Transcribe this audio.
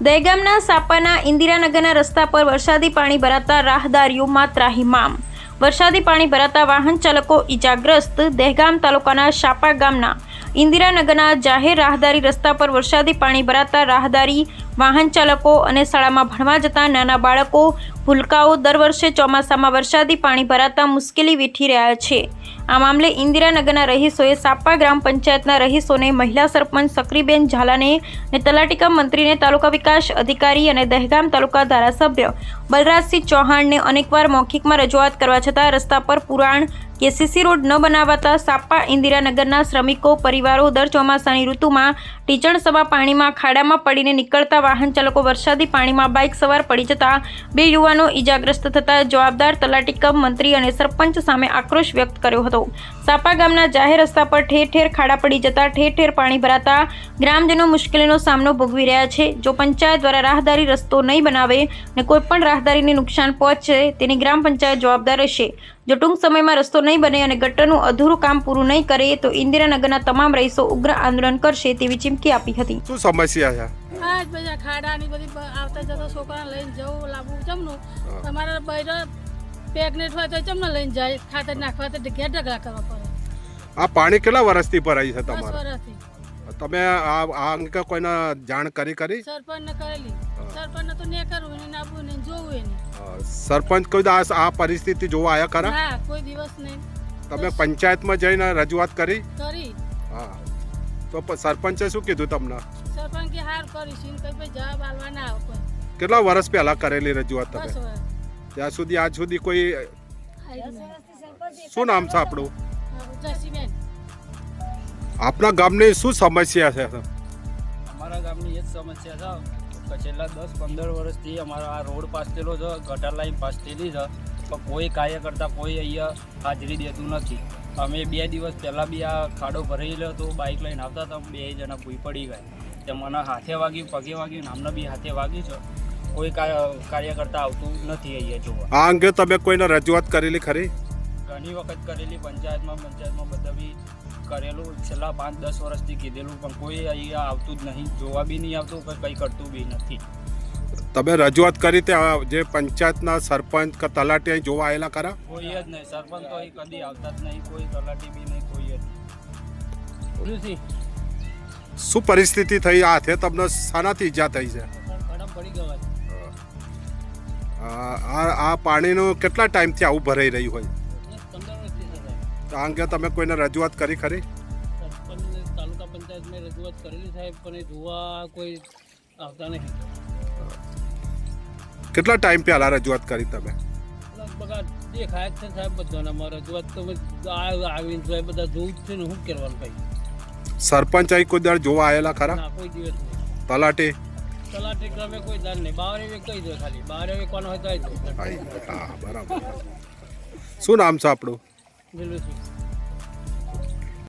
દહેગામના સાપાના ઇન્દિરાનગરના રસ્તા પર વરસાદી પાણી ભરાતા રાહદારીઓમાં ત્રાહિમામ વરસાદી પાણી ભરાતા વાહન ચાલકો ઇજાગ્રસ્ત દહેગામ તાલુકાના સાપા ગામના ઇન્દિરાનગરના જાહેર રાહદારી રસ્તા પર વરસાદી પાણી ભરાતા રાહદારી વાહન ચાલકો અને શાળામાં ભણવા જતા નાના બાળકો ભૂલકાઓ દર વર્ષે ચોમાસામાં વરસાદી પાણી ભરાતા મુશ્કેલી વેઠી રહ્યા છે. આ મામલે ઇન્દિરાનગરના રહીશોએ સાપા ગ્રામ પંચાયતના રહીશોને મહિલા સરપંચ સક્રીબેન ઝાલાને અને તલાટીકા મંત્રીને તાલુકા વિકાસ અધિકારી અને દહેગામ તાલુકા ધારાસભ્ય બલરાજસિંહ ચૌહાણને અનેકવાર મૌખિકમાં રજૂઆત કરવા છતાં રસ્તા પર પુરાણ કે સીસી રોડ ન બનાવાતા સાપા ઇન્દિરાનગરના શ્રમિકો, પરિવારો દર ચોમાસાની ઋતુમાં ટીચણ સવા પાણીમાં ખાડામાં પડીને નીકળતા વાહન ચાલકો વરસાદી પાણીમાં બાઇક સવાર પડી જતા બે યુવાનો ઈજાગ્રસ્ત થતા જવાબદાર તલાટી કમ મંત્રી અને સરપંચ સામે આક્રોશ વ્યક્ત કર્યો હતો. સાપા ગામના જાહેર રસ્તા પર ઠેર ઠેર ખાડા પડી જતા ઠેર ઠેર પાણી ભરાતા ગ્રામજનો મુશ્કેલીનો સામનો ભોગવી રહ્યા છે. જો પંચાયત દ્વારા રાહદારી રસ્તો નહીં બનાવે અને કોઈપણ રાહદારીને નુકસાન પહોંચે તેની ગ્રામ પંચાયત જવાબદાર રહેશે. જો ટૂંક સમયમાં રસ્તો નહીં બને અને ગટરનું અધૂરું કામ પૂરું નહીં કરે તો ઇન્દિરાનગરના તમામ રહીશો ઉગ્ર આંદોલન કરશે તેવી ચીમકી આપી હતી. શું સમસ્યા છે? આ જ બધા ખાડાની બધી આવતા જતા છોકરાને લઈને જવું લાવવું જમનું. તમારે બૈરો પેગનેટ હોય તો જમને લઈને જાય ખાતર નાખવા તો ઘેર ઢગલા કરવા પડે. આ પાણી કેટલા વર્ષથી ભરાય છે તમારે? તમે આ આ અંગે કોઈને જાણ કરી કરી? સરપંચને કરેલી. સરપંચને તો ને કરવું ને નાખવું ને જોવું એને. સરપંચ કોઈ દાસ આ પરિસ્થિતિ જોવા આવ્યા ખરા? ના કોઈ દિવસ નહીં. તમે પંચાયતમાં જઈને રજૂઆત કરી? કરી. હા. તો સરપંચે શું કીધું તમને? સરપંચ કે હાર કરીશ એને કઈ ભાઈ જવાબ આલવા ના આવે કોઈ. કેટલા વર્ષ પહેલા કરેલી રજૂઆત તમે? ત્યાં સુધી આજ સુધી કોઈ. શું નામ છે આપણું? જસીબેન. આપણા ગામની શું સમસ્યા છે? અમારા ગામની એ જ સમસ્યા છે. છેલ્લા દસ પંદર વર્ષથી અમારો આ રોડ પાસ થયેલો છે ગટર લાઈન પાસ થયેલી છે પણ કોઈ કાર્યકર્તા કોઈ અહીંયા હાજરી દેતું નથી. અમે બે દિવસ પહેલાં બી આ ખાડો ભરેલો હતો બાઇક લઈને આવતા હતા, બે જણા ભૂઈ પડી ગયા. તે મને હાથે વાગ્યું પગે વાગ્યું નામના બી હાથે વાગ્યું છે. કોઈ કાર્યકર્તા આવતું નથી અહીંયા જોવા. આ અંગે તમે કોઈને રજૂઆત કરેલી ખરી? ઘણી વખત કરેલી પંચાયતમાં પંચાયતમાં બધા બી કરેલું. છેલ્લા પાંચ દસ વર્ષથી કીધેલું પણ કોઈ અહીંયા આવતું જ નહીં. જોવા બી નહીં આવતું કે કંઈ કરતું બી નથી. તમે રજૂઆત કરી ત્યાં જે પંચાયતના સરપંચ કે તલાટી અહીં જોવા આવેલા ખરા? કોઈ જ નહીં. સરપંચ તો અહીં કદી આવતા જ નહીં. કોઈ તલાટી બી નહીં કોઈ જ શું પરિસ્થિતિ થઈ? આ હાથે તમને શાનાથી ઈજા થઈ છે? આ- આ પાણીનું કેટલા ટાઈમથી આવું ભરાઈ રહ્યું હોય? આ અંગે તમે કોઈને રજૂઆત કરી ખરી? સરપંચ તાલુકા પંચાયતમાં રજૂઆત કરેલી સાહેબ પણ જોવા કોઈ આવતા નહીં. કેટલા ટાઈમ પહેલા રજૂઆત કરી તમે? લગભગ આ દેખાય જ છે સાહેબ બધાને મારા રજૂઆત. તો આ- આવીને તો બધા જોવું જ છે ને શું કરવાનું ભાઈ? સરપંચ અહીં કોઈ દાડ જોવા આવેલા ખરા? કોઈ દિવસ નહીં. તલાટી? તલાટી ક્રમે કોઈ દાડ નહીં. બારે કહી દો ખાલી. બારે વેકવાનો હોય તો આવી હા બરાબર. શું નામ છે આપણું?